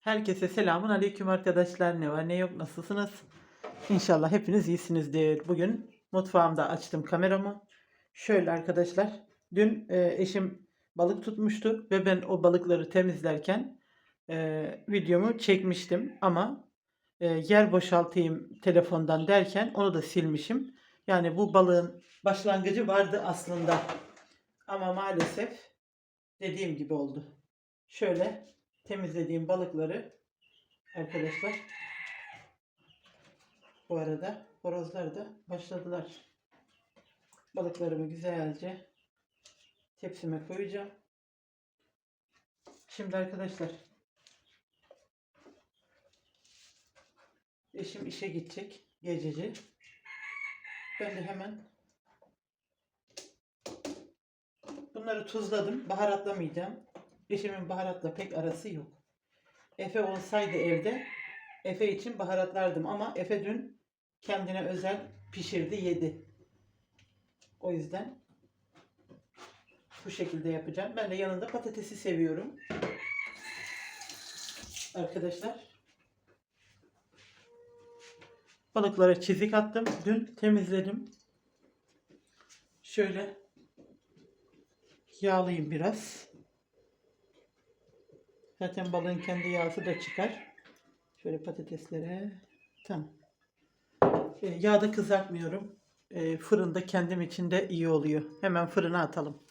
Herkese selamun aleyküm arkadaşlar. Ne var ne yok nasılsınız? İnşallah hepiniz iyisinizdir. Bugün mutfağımda açtım kameramı. Şöyle arkadaşlar. Dün e, eşim balık tutmuştu ve ben o balıkları temizlerken e, videomu çekmiştim. Ama e, yer boşaltayım telefondan derken onu da silmişim. Yani bu balığın başlangıcı vardı aslında. Ama maalesef dediğim gibi oldu. Şöyle temizlediğim balıkları arkadaşlar bu arada horozlar da başladılar. Balıklarımı güzelce tepsime koyacağım. Şimdi arkadaşlar eşim işe gidecek gececi. Ben de hemen bunları tuzladım. Baharatlamayacağım. Eşimin baharatla pek arası yok. Efe olsaydı evde Efe için baharatlardım ama Efe dün kendine özel pişirdi yedi. O yüzden bu şekilde yapacağım. Ben de yanında patatesi seviyorum. Arkadaşlar balıklara çizik attım. Dün temizledim. Şöyle yağlayayım biraz. Zaten balığın kendi yağısı da çıkar. Şöyle patateslere. Tamam. E, yağda kızartmıyorum. E, fırında kendim için de iyi oluyor. Hemen fırına atalım.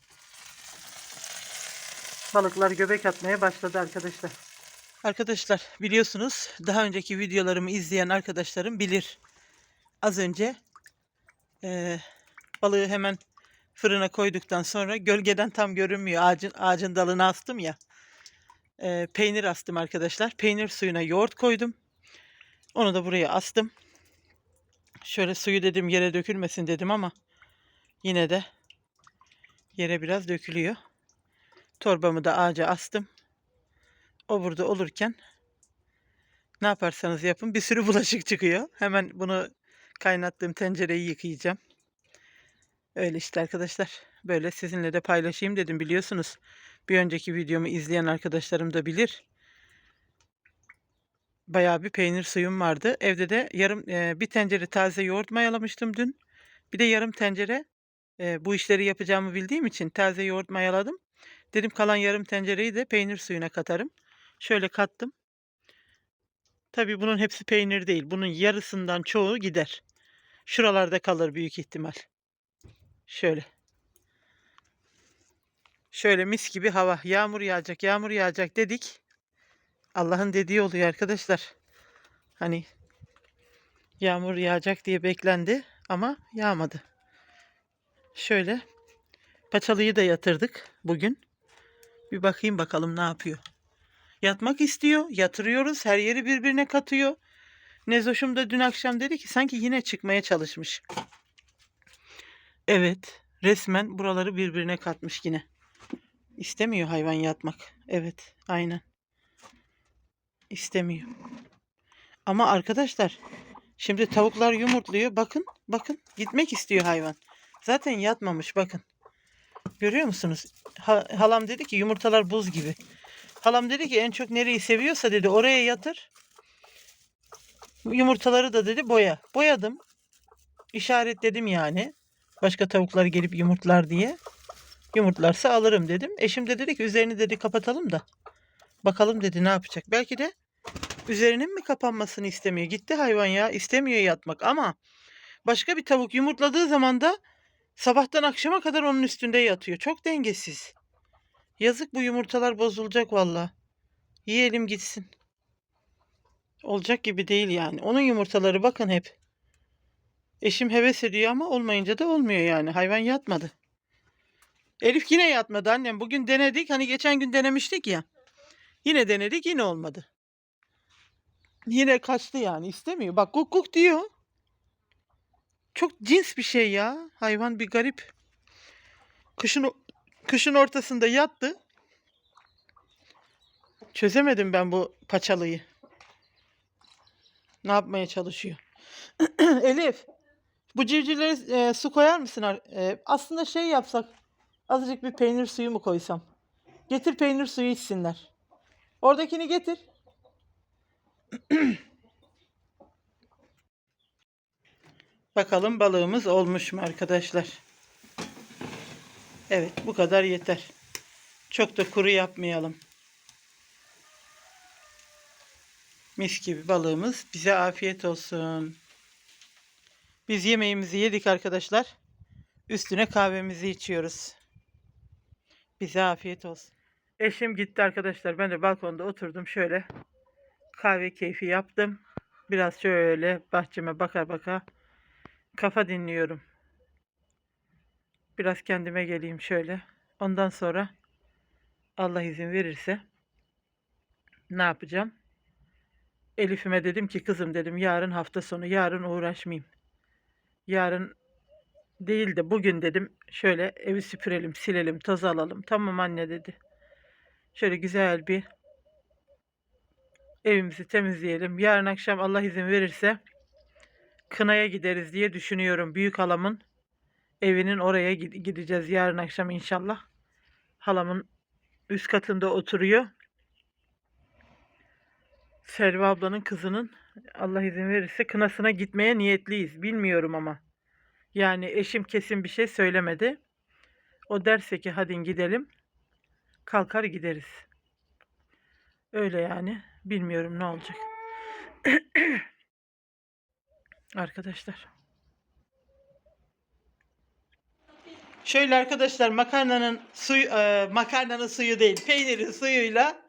Balıklar göbek atmaya başladı arkadaşlar. Arkadaşlar biliyorsunuz daha önceki videolarımı izleyen arkadaşlarım bilir. Az önce e, balığı hemen fırına koyduktan sonra gölgeden tam görünmüyor. Ağacın, ağacın dalına astım ya e, peynir astım arkadaşlar. Peynir suyuna yoğurt koydum. Onu da buraya astım. Şöyle suyu dedim yere dökülmesin dedim ama yine de yere biraz dökülüyor. Torbamı da ağaca astım. O burada olurken ne yaparsanız yapın bir sürü bulaşık çıkıyor. Hemen bunu kaynattığım tencereyi yıkayacağım. Öyle işte arkadaşlar. Böyle sizinle de paylaşayım dedim biliyorsunuz. Bir önceki videomu izleyen arkadaşlarım da bilir. Bayağı bir peynir suyum vardı. Evde de yarım e, bir tencere taze yoğurt mayalamıştım dün. Bir de yarım tencere e, bu işleri yapacağımı bildiğim için taze yoğurt mayaladım. Dedim kalan yarım tencereyi de peynir suyuna katarım. Şöyle kattım. Tabii bunun hepsi peynir değil. Bunun yarısından çoğu gider. Şuralarda kalır büyük ihtimal. Şöyle. Şöyle mis gibi hava. Yağmur yağacak, yağmur yağacak dedik. Allah'ın dediği oluyor arkadaşlar. Hani yağmur yağacak diye beklendi ama yağmadı. Şöyle paçalıyı da yatırdık bugün. Bir bakayım bakalım ne yapıyor. Yatmak istiyor. Yatırıyoruz. Her yeri birbirine katıyor. Nezoşum da dün akşam dedi ki sanki yine çıkmaya çalışmış. Evet. Resmen buraları birbirine katmış yine. İstemiyor hayvan yatmak. Evet, aynen. İstemiyor. Ama arkadaşlar, şimdi tavuklar yumurtluyor. Bakın, bakın. Gitmek istiyor hayvan. Zaten yatmamış bakın. Görüyor musunuz? Ha, halam dedi ki yumurtalar buz gibi. Halam dedi ki en çok nereyi seviyorsa dedi oraya yatır. Yumurtaları da dedi boya. Boyadım. İşaretledim yani. Başka tavuklar gelip yumurtlar diye. Yumurtlarsa alırım dedim. Eşim de dedi ki üzerini dedi kapatalım da. Bakalım dedi ne yapacak. Belki de üzerinin mi kapanmasını istemiyor. Gitti hayvan ya istemiyor yatmak ama başka bir tavuk yumurtladığı zaman da sabahtan akşama kadar onun üstünde yatıyor. Çok dengesiz. Yazık bu yumurtalar bozulacak valla. Yiyelim gitsin. Olacak gibi değil yani. Onun yumurtaları bakın hep. Eşim heves ediyor ama olmayınca da olmuyor yani. Hayvan yatmadı. Elif yine yatmadı annem. Bugün denedik. Hani geçen gün denemiştik ya. Yine denedik yine olmadı. Yine kaçtı yani istemiyor. Bak kuk kuk diyor. Çok cins bir şey ya. Hayvan bir garip. Kışın kışın ortasında yattı. Çözemedim ben bu paçalıyı. Ne yapmaya çalışıyor? Elif, bu civcivlere e, su koyar mısın? E, aslında şey yapsak, azıcık bir peynir suyu mu koysam? Getir peynir suyu içsinler. Oradakini getir. Bakalım balığımız olmuş mu arkadaşlar? Evet bu kadar yeter. Çok da kuru yapmayalım. Mis gibi balığımız. Bize afiyet olsun. Biz yemeğimizi yedik arkadaşlar. Üstüne kahvemizi içiyoruz. Bize afiyet olsun. Eşim gitti arkadaşlar. Ben de balkonda oturdum şöyle. Kahve keyfi yaptım. Biraz şöyle bahçeme baka baka kafa dinliyorum. Biraz kendime geleyim şöyle. Ondan sonra Allah izin verirse ne yapacağım? Elif'ime dedim ki kızım dedim yarın hafta sonu yarın uğraşmayayım. Yarın değil de bugün dedim şöyle evi süpürelim, silelim, toz alalım. Tamam anne dedi. Şöyle güzel bir evimizi temizleyelim. Yarın akşam Allah izin verirse Kına'ya gideriz diye düşünüyorum. Büyük halamın evinin oraya gid- gideceğiz yarın akşam inşallah. Halamın üst katında oturuyor. Selva ablanın kızının Allah izin verirse kınasına gitmeye niyetliyiz. Bilmiyorum ama. Yani eşim kesin bir şey söylemedi. O derse ki hadi gidelim. Kalkar gideriz. Öyle yani. Bilmiyorum ne olacak. Arkadaşlar. Şöyle arkadaşlar makarnanın suyu e, makarnanın suyu değil peynirin suyuyla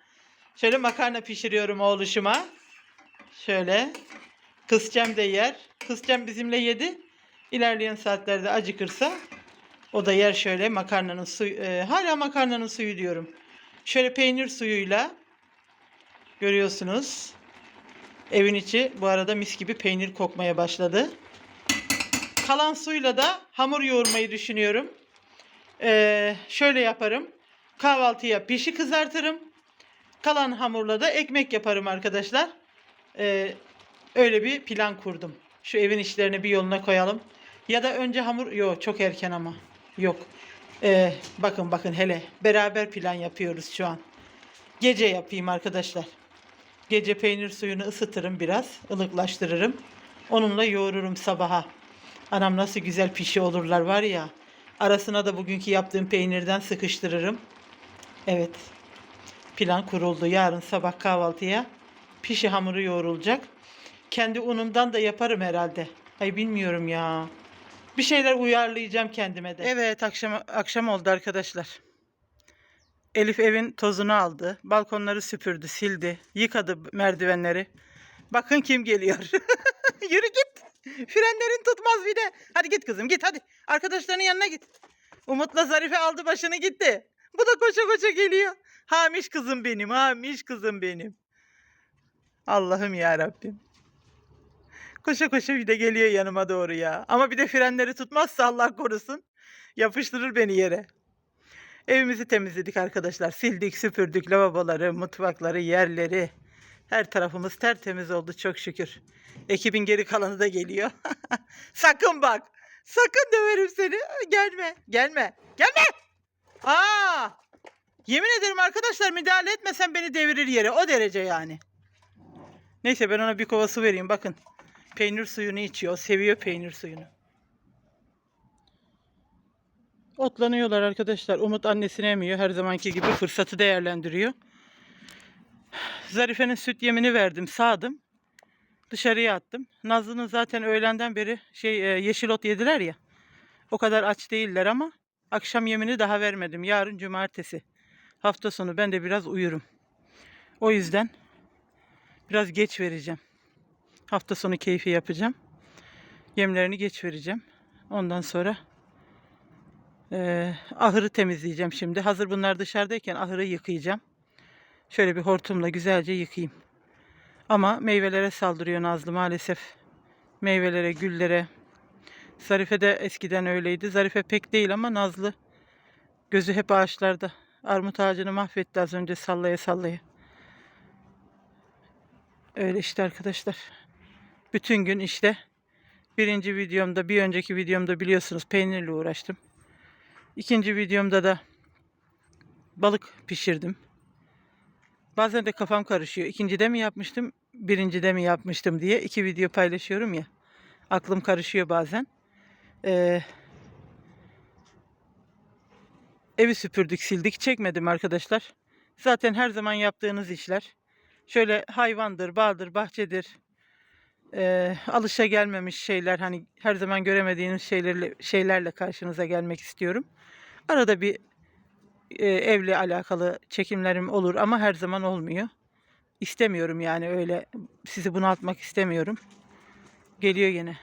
şöyle makarna pişiriyorum oğluşuma. Şöyle kızcam da yer. Kızcam bizimle yedi. İlerleyen saatlerde acıkırsa o da yer şöyle makarnanın suyu e, hala makarnanın suyu diyorum. Şöyle peynir suyuyla görüyorsunuz. Evin içi bu arada mis gibi peynir kokmaya başladı. Kalan suyla da hamur yoğurmayı düşünüyorum. Ee, şöyle yaparım. Kahvaltıya pişi kızartırım. Kalan hamurla da ekmek yaparım arkadaşlar. Ee, öyle bir plan kurdum. Şu evin işlerini bir yoluna koyalım. Ya da önce hamur... Yok çok erken ama. Yok. Ee, bakın bakın hele. Beraber plan yapıyoruz şu an. Gece yapayım arkadaşlar. Gece peynir suyunu ısıtırım biraz. ılıklaştırırım. Onunla yoğururum sabaha. Anam nasıl güzel pişi olurlar var ya. Arasına da bugünkü yaptığım peynirden sıkıştırırım. Evet. Plan kuruldu. Yarın sabah kahvaltıya pişi hamuru yoğrulacak. Kendi unumdan da yaparım herhalde. Ay bilmiyorum ya. Bir şeyler uyarlayacağım kendime de. Evet akşam akşam oldu arkadaşlar. Elif evin tozunu aldı. Balkonları süpürdü, sildi, yıkadı merdivenleri. Bakın kim geliyor. Yürü git. Frenlerin tutmaz bir de. Hadi git kızım git hadi. Arkadaşlarının yanına git. Umut'la Zarife aldı başını gitti. Bu da koşa koşa geliyor. Hamiş kızım benim, hamiş kızım benim. Allah'ım ya Rabbim. Koşa koşa bir de geliyor yanıma doğru ya. Ama bir de frenleri tutmazsa Allah korusun. Yapıştırır beni yere. Evimizi temizledik arkadaşlar. Sildik, süpürdük lavaboları, mutfakları, yerleri. Her tarafımız tertemiz oldu çok şükür. Ekibin geri kalanı da geliyor. Sakın bak. Sakın döverim seni. Gelme. Gelme. Gelme. Aa! Yemin ederim arkadaşlar müdahale etmesen beni devirir yere. O derece yani. Neyse ben ona bir kova su vereyim. Bakın. Peynir suyunu içiyor. Seviyor peynir suyunu. Otlanıyorlar arkadaşlar. Umut annesini emiyor. Her zamanki gibi fırsatı değerlendiriyor. Zarife'nin süt yemini verdim. Sağdım. Dışarıya attım. Nazlı'nın zaten öğlenden beri şey e, yeşil ot yediler ya. O kadar aç değiller ama akşam yemini daha vermedim. Yarın cumartesi. Hafta sonu ben de biraz uyurum. O yüzden biraz geç vereceğim. Hafta sonu keyfi yapacağım. Yemlerini geç vereceğim. Ondan sonra ee, ahırı temizleyeceğim şimdi. Hazır bunlar dışarıdayken ahırı yıkayacağım. Şöyle bir hortumla güzelce yıkayayım. Ama meyvelere saldırıyor Nazlı maalesef. Meyvelere, güllere. Zarife de eskiden öyleydi. Zarife pek değil ama Nazlı gözü hep ağaçlarda. Armut ağacını mahvetti az önce sallaya sallaya. Öyle işte arkadaşlar. Bütün gün işte birinci videomda, bir önceki videomda biliyorsunuz peynirle uğraştım. İkinci videomda da balık pişirdim. Bazen de kafam karışıyor. İkincide mi yapmıştım? birincide mi yapmıştım diye iki video paylaşıyorum ya. Aklım karışıyor bazen. Ee, evi süpürdük, sildik, çekmedim arkadaşlar. Zaten her zaman yaptığınız işler. Şöyle hayvandır, bağdır, bahçedir. Ee, alışa gelmemiş şeyler hani her zaman göremediğiniz şeylerle şeylerle karşınıza gelmek istiyorum. Arada bir e, evle alakalı çekimlerim olur ama her zaman olmuyor. İstemiyorum yani öyle sizi bunaltmak istemiyorum. Geliyor yine.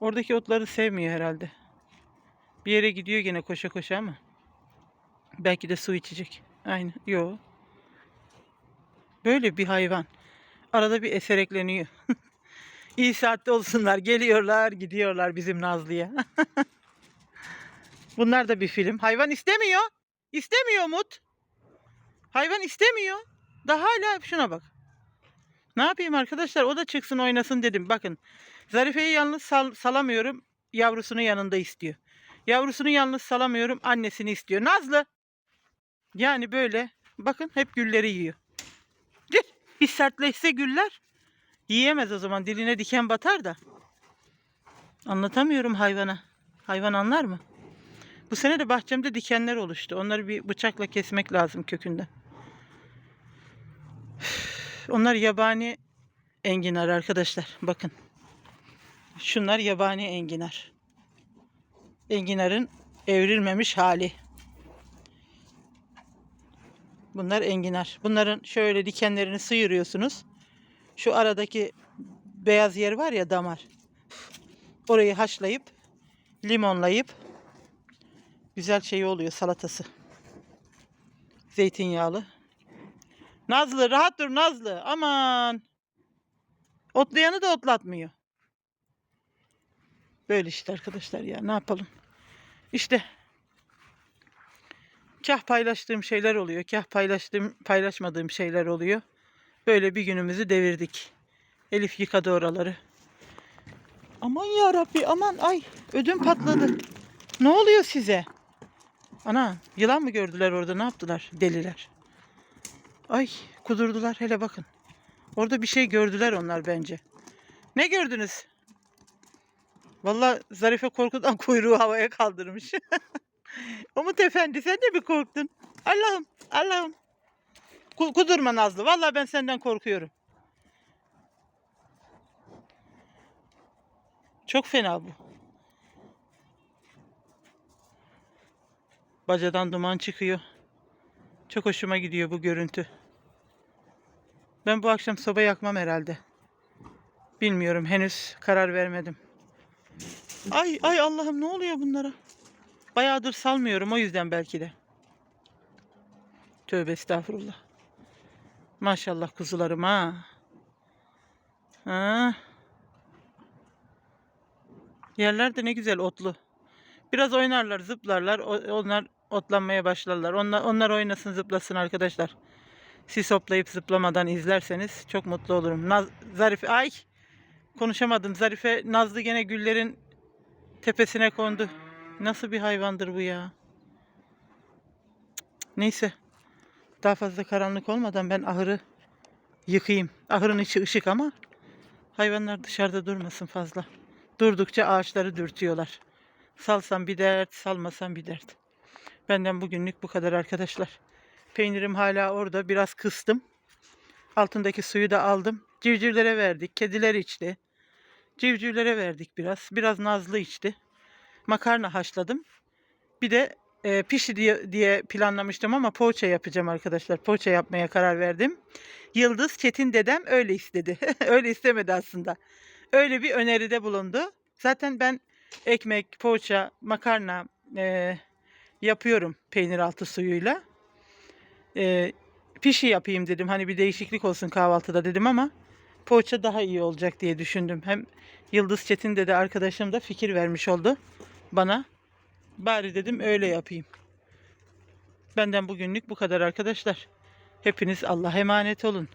Oradaki otları sevmiyor herhalde. Bir yere gidiyor gene koşa koşa ama. Belki de su içecek. Aynı. Yo. Böyle bir hayvan. Arada bir eserekleniyor. İyi saatte olsunlar. Geliyorlar, gidiyorlar bizim Nazlı'ya. Bunlar da bir film. Hayvan istemiyor. İstemiyor Umut. Hayvan istemiyor. Daha hala şuna bak. Ne yapayım arkadaşlar? O da çıksın oynasın dedim. Bakın. Zarife'yi yalnız sal- salamıyorum. Yavrusunu yanında istiyor. Yavrusunu yalnız salamıyorum. Annesini istiyor. Nazlı. Yani böyle. Bakın hep gülleri yiyor. Gel. Bir sertleşse güller. Yiyemez o zaman. Diline diken batar da. Anlatamıyorum hayvana. Hayvan anlar mı? Bu sene de bahçemde dikenler oluştu. Onları bir bıçakla kesmek lazım kökünden. Onlar yabani enginar arkadaşlar. Bakın. Şunlar yabani enginar. Enginarın evrilmemiş hali. Bunlar enginar. Bunların şöyle dikenlerini sıyırıyorsunuz. Şu aradaki beyaz yer var ya damar. Orayı haşlayıp limonlayıp güzel şey oluyor salatası. Zeytinyağlı. Nazlı rahat dur Nazlı. Aman. Otlayanı da otlatmıyor. Böyle işte arkadaşlar ya ne yapalım. İşte kah paylaştığım şeyler oluyor. Kah paylaştığım paylaşmadığım şeyler oluyor. Böyle bir günümüzü devirdik. Elif yıkadı oraları. Aman ya Rabbi aman ay ödüm patladı. Ne oluyor size? Ana yılan mı gördüler orada ne yaptılar deliler. Ay kudurdular hele bakın. Orada bir şey gördüler onlar bence. Ne gördünüz? Vallahi Zarife korkudan kuyruğu havaya kaldırmış. Umut Efendi sen de mi korktun? Allah'ım Allah'ım. Ku- Kudurma Nazlı. Vallahi ben senden korkuyorum. Çok fena bu. Bacadan duman çıkıyor. Çok hoşuma gidiyor bu görüntü. Ben bu akşam soba yakmam herhalde. Bilmiyorum henüz karar vermedim. Ay ay Allah'ım ne oluyor bunlara? Bayağıdır salmıyorum o yüzden belki de. Tövbe estağfurullah. Maşallah kuzularım ha. Ha. Yerler de ne güzel otlu. Biraz oynarlar, zıplarlar. Onlar otlanmaya başlarlar. Onlar, onlar oynasın, zıplasın arkadaşlar. Siz hoplayıp zıplamadan izlerseniz çok mutlu olurum. Naz, Zarife, ay konuşamadım. Zarife Nazlı gene güllerin tepesine kondu. Nasıl bir hayvandır bu ya? Neyse. Daha fazla karanlık olmadan ben ahırı yıkayayım. Ahırın içi ışık ama hayvanlar dışarıda durmasın fazla. Durdukça ağaçları dürtüyorlar. Salsam bir dert, salmasam bir dert. Benden bugünlük bu kadar arkadaşlar. Peynirim hala orada. Biraz kıstım. Altındaki suyu da aldım. Civcivlere verdik. Kediler içti. Civcivlere verdik biraz. Biraz Nazlı içti. Makarna haşladım. Bir de e, pişi diye, diye planlamıştım ama poğaça yapacağım arkadaşlar. Poğaça yapmaya karar verdim. Yıldız Çetin dedem öyle istedi. öyle istemedi aslında. Öyle bir öneride bulundu. Zaten ben ekmek, poğaça, makarna e, yapıyorum peynir altı suyuyla. E, pişi yapayım dedim. Hani bir değişiklik olsun kahvaltıda dedim ama poğaça daha iyi olacak diye düşündüm. Hem Yıldız Çetin de arkadaşım da fikir vermiş oldu bana. Bari dedim öyle yapayım. Benden bugünlük bu kadar arkadaşlar. Hepiniz Allah'a emanet olun.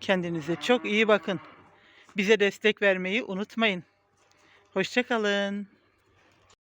Kendinize çok iyi bakın. Bize destek vermeyi unutmayın. Hoşçakalın.